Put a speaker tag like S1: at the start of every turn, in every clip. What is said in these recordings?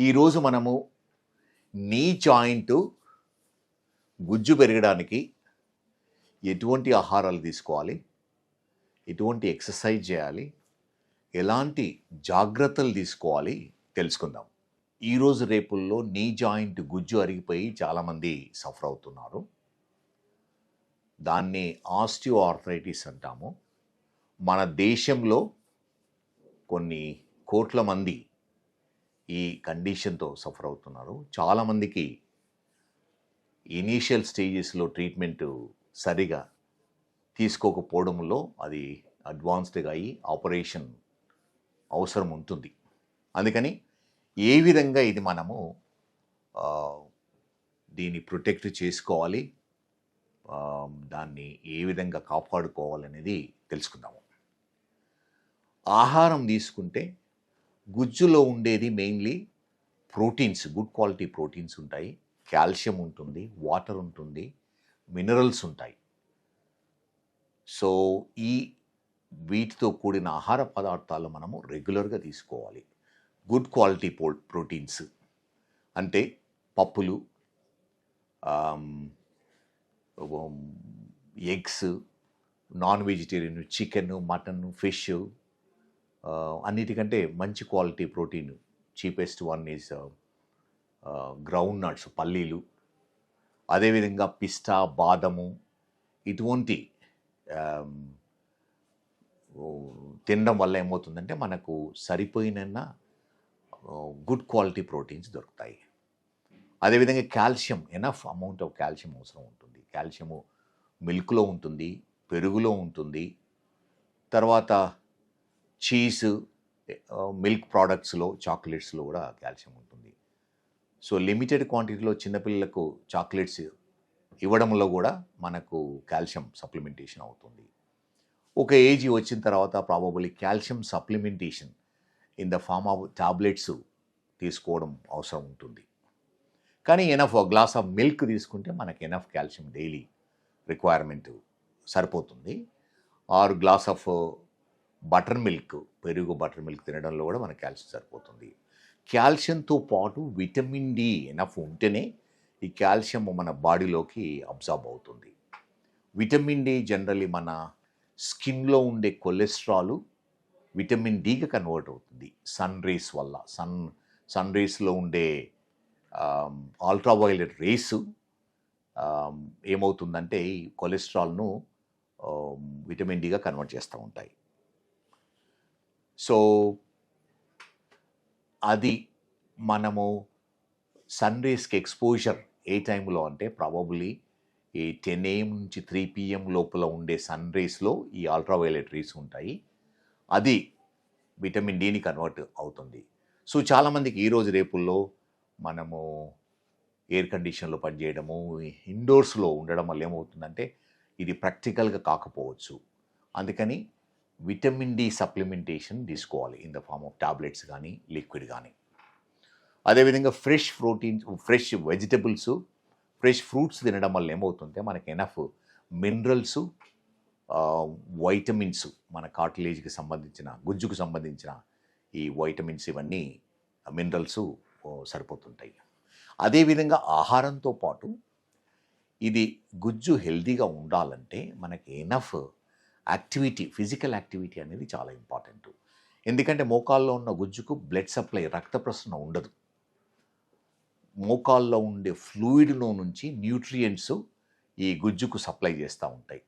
S1: ఈరోజు మనము knee joint గుజ్జు పెరగడానికి ఎటువంటి ఆహారాలు తీసుకోవాలి? ఎటువంటి ఎక్సర్సైజ్ చేయాలి? ఎలాంటి జాగ్రత్తలు తీసుకోవాలి? తెలుసుకుందాం. ఈరోజు రేపుల్లో నీ జాయింట్ గుజ్జు అరిగిపోయి చాలామంది సఫర్ అవుతున్నారు. దాన్ని ఆస్టియో ఆర్థరైటిస్ అంటాము. మన దేశంలో కొన్ని కోట్ల మంది ఈ కండిషన్తో సఫర్ అవుతున్నారు. చాలామందికి ఇనీషియల్ స్టేజెస్లో ట్రీట్మెంట్ సరిగా తీసుకోకపోవడంలో అది అడ్వాన్స్డ్గా అయ్యి ఆపరేషన్ అవసరం ఉంటుంది. అందుకని ఏ విధంగా ఇది మనము దీన్ని ప్రొటెక్ట్ చేసుకోవాలి దాన్ని ఏ విధంగా కాపాడుకోవాలనేది తెలుసుకుందాము. ఆహారం తీసుకుంటే గుజ్జులో ఉండేది mainly proteins good quality proteins ఉంటాయి. కాల్షియం ఉంటుంది వాటర్ ఉంటుంది మినరల్స్ ఉంటాయి. సో ఈ వీటితో కూడిన ఆహార పదార్థాలు మనము రెగ్యులర్గా తీసుకోవాలి. గుడ్ క్వాలిటీ పో ప్రోటీన్స్ అంటే పప్పులు eggs non vegetarian chicken mutton fish అన్నిటికంటే మంచి quality protein cheapest one is ground nuts పల్లీలు. అదేవిధంగా పిస్తా బాదము ఇటువంటి తినడం వల్ల ఏమవుతుందంటే మనకు సరిపోయిన గుడ్ క్వాలిటీ ప్రోటీన్స్ దొరుకుతాయి. అదేవిధంగా calcium enough amount of calcium అవసరం ఉంటుంది. కాల్షియము మిల్క్లో ఉంటుంది పెరుగులో ఉంటుంది. తర్వాత చీజ్ మిల్క్ ప్రోడక్ట్స్లో చాక్లెట్స్లో కూడా కాల్షియం ఉంటుంది. సో లిమిటెడ్ క్వాంటిటీలో చిన్నపిల్లలకు చాక్లెట్స్ ఇవ్వడంలో కూడా మనకు కాల్షియం సప్లిమెంటేషన్ అవుతుంది. ఒక ఏజ్ వచ్చిన తర్వాత probably calcium supplementation in the form of tablets తీసుకోవడం అవసరం ఉంటుంది. కానీ ఎనఫ్ గ్లాస్ ఆఫ్ మిల్క్ తీసుకుంటే మనకి ఎనఫ్ కాల్షియం డైలీ రిక్వైర్మెంట్ సరిపోతుంది. ఆరు గ్లాస్ ఆఫ్ బటర్ మిల్క్ పెరుగు బటర్ మిల్క్ తినడంలో కూడా మన కాల్షియం సరిపోతుంది. కాల్షియంతో పాటు విటమిన్ డి ఎనఫ్ ఉంటేనే ఈ కాల్షియం మన బాడీలోకి అబ్జార్బ్ అవుతుంది. విటమిన్ డి జనరలీ మన స్కిన్లో ఉండే కొలెస్ట్రాల్ విటమిన్ డిగా కన్వర్ట్ అవుతుంది. సన్ రేస్ వల్ల సన్ సన్ రేస్లో ఉండే అల్ట్రావైలెట్ రేసు ఏమవుతుందంటే ఈ కొలెస్ట్రాల్ను విటమిన్ డిగా కన్వర్ట్ చేస్తూ ఉంటాయి. సో అది మనము సన్ రేస్కి ఎక్స్పోజర్ ఏ టైంలో అంటే ప్రాబబ్లీ ఈ టెన్ ఏఎం నుంచి త్రీ పిఎం లోపల ఉండే సన్ రేస్లో ఈ అల్ట్రావైలెట్ రేస్ ఉంటాయి. అది విటమిన్ డిని కన్వర్ట్ అవుతుంది. సో చాలామందికి ఈరోజు రేపుల్లో మనము ఎయిర్ కండిషన్లో పనిచేయడము ఇండోర్స్లో ఉండడం వల్ల ఏమవుతుందంటే ఇది ప్రాక్టికల్గా కాకపోవచ్చు. అందుకని విటమిన్ డి సప్లిమెంటేషన్ తీసుకోవాలి. In the form of tablets కానీ లిక్విడ్ కానీ అదేవిధంగా fresh proteins fresh vegetables fresh fruits తినడం వల్ల ఏమవుతుంటే మనకి ఎనఫ్ మినరల్స్ వైటమిన్స్ మన కార్టిలేజ్కి సంబంధించిన గుజ్జుకు సంబంధించిన ఈ వైటమిన్స్ ఇవన్నీ మినరల్స్ సరిపోతుంటాయి. అదేవిధంగా ఆహారంతో పాటు ఇది గుజ్జు హెల్దీగా ఉండాలంటే మనకి ఎనఫ్ యాక్టివిటీ ఫిజికల్ యాక్టివిటీ అనేది చాలా ఇంపార్టెంట్. ఎందుకంటే మోకాల్లో ఉన్న గుజ్జుకు బ్లడ్ సప్లై రక్త ప్రసరణ ఉండదు. మోకాల్లో ఉండే ఫ్లూయిడ్లో నుంచి న్యూట్రియంట్స్ ఈ గుజ్జుకు సప్లై చేస్తూ ఉంటాయి.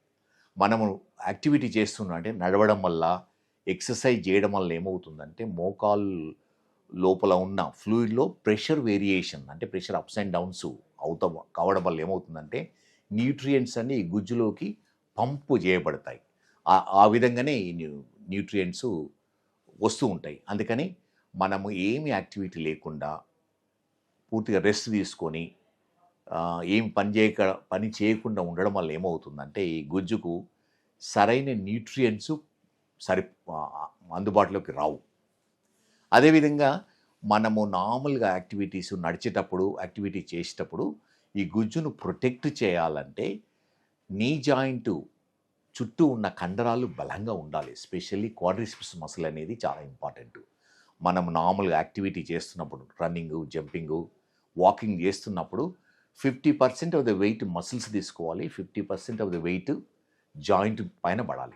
S1: మనము యాక్టివిటీ చేస్తున్నా అంటే నడవడం వల్ల ఎక్సర్సైజ్ చేయడం వల్ల ఏమవుతుందంటే మోకాల్ లోపల ఉన్న ఫ్లూయిడ్లో ప్రెషర్ వేరియేషన్ అంటే ప్రెషర్ అప్స్ అండ్ డౌన్స్ అవుతా కావడం వల్ల ఏమవుతుందంటే న్యూట్రియంట్స్ అన్ని ఈ గుజ్జులోకి పంపు చేయబడతాయి. ఆ- విధంగానే ఈ న్యూ న్యూట్రియంట్స్ వస్తూ ఉంటాయి. అందుకని మనము ఏమి యాక్టివిటీ లేకుండా పూర్తిగా రెస్ట్ తీసుకొని ఏం పని చేయక పని చేయకుండా ఉండడం వల్ల ఏమవుతుందంటే ఈ గుజ్జుకు సరైన న్యూట్రియంట్స్ సరి అందుబాటులోకి రావు. అదేవిధంగా మనము నార్మల్గా యాక్టివిటీస్ నడిచేటప్పుడు యాక్టివిటీ చేసేటప్పుడు ఈ గుజ్జును ప్రొటెక్ట్ చేయాలంటే నీ జాయింట్ చుట్టూ ఉన్న కండరాలు బలంగా ఉండాలి. ఎస్పెషల్లీ క్వాడ్రిసిప్స్ మసిల్ అనేది చాలా ఇంపార్టెంట్. మనం నార్మల్గా యాక్టివిటీ చేస్తున్నప్పుడు రన్నింగ్ జంపింగ్ వాకింగ్ చేస్తున్నప్పుడు fifty percent of the weight muscles తీసుకోవాలి. Fifty percent of the weight joint పైన పడాలి.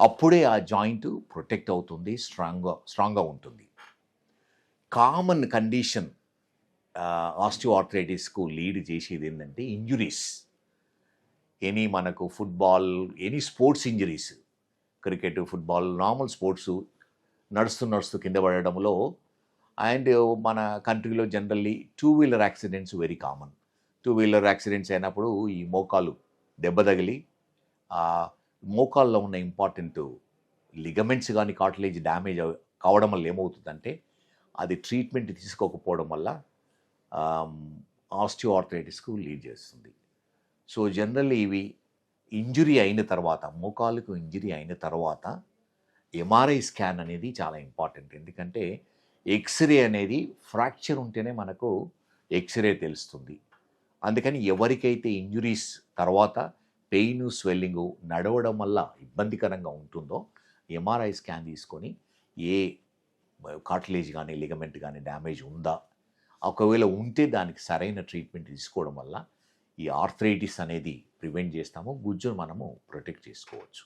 S1: అప్పుడే ఆ జాయింట్ ప్రొటెక్ట్ అవుతుంది స్ట్రాంగ్గా స్ట్రాంగ్గా ఉంటుంది. కామన్ కండిషన్ ఆస్టియోఆర్థరైటిస్కు లీడ్ చేసేది ఏంటంటే ఇంజురీస్. ఎనీ మనకు football any sports injuries cricket football normal sports నడుస్తూ నడుస్తూ కింద పడడంలో అండ్ మన కంట్రీలో generally two wheeler accidents very common two wheeler accidents అయినప్పుడు ఈ మోకాలు దెబ్బ తగిలి మోకాల్లో ఉన్న ఇంపార్టెంట్ లిగమెంట్స్ కానీ కార్టిలేజ్ డ్యామేజ్ కావడం వల్ల ఏమవుతుందంటే అది ట్రీట్మెంట్ తీసుకోకపోవడం వల్ల ఆస్టియోఆర్థరైటిస్కు లీడ్ చేస్తుంది. సో జనరల్లీ ఇవి ఇంజురీ అయిన తర్వాత మోకాలుకు ఇంజురీ అయిన తర్వాత ఎంఆర్ఐ స్కాన్ అనేది చాలా ఇంపార్టెంట్. ఎందుకంటే ఎక్స్రే అనేది ఫ్రాక్చర్ ఉంటేనే మనకు ఎక్స్రే తెలుస్తుంది. అందుకని ఎవరికైతే ఇంజురీస్ తర్వాత పెయిన్ స్వెల్లింగ్ నడవడం వల్ల ఇబ్బందికరంగా ఉంటుందో ఎంఆర్ఐ స్కాన్ తీసుకొని ఏ కార్టిలేజ్ కానీ లిగమెంట్ కానీ డ్యామేజ్ ఉందా ఒకవేళ ఉంటే దానికి సరైన ట్రీట్మెంట్ తీసుకోవడం వల్ల ఈ ఆర్థరైటిస్ అనేది ప్రివెంట్ చేస్తాము గుజ్జును మనము ప్రొటెక్ట్ చేసుకోవచ్చు.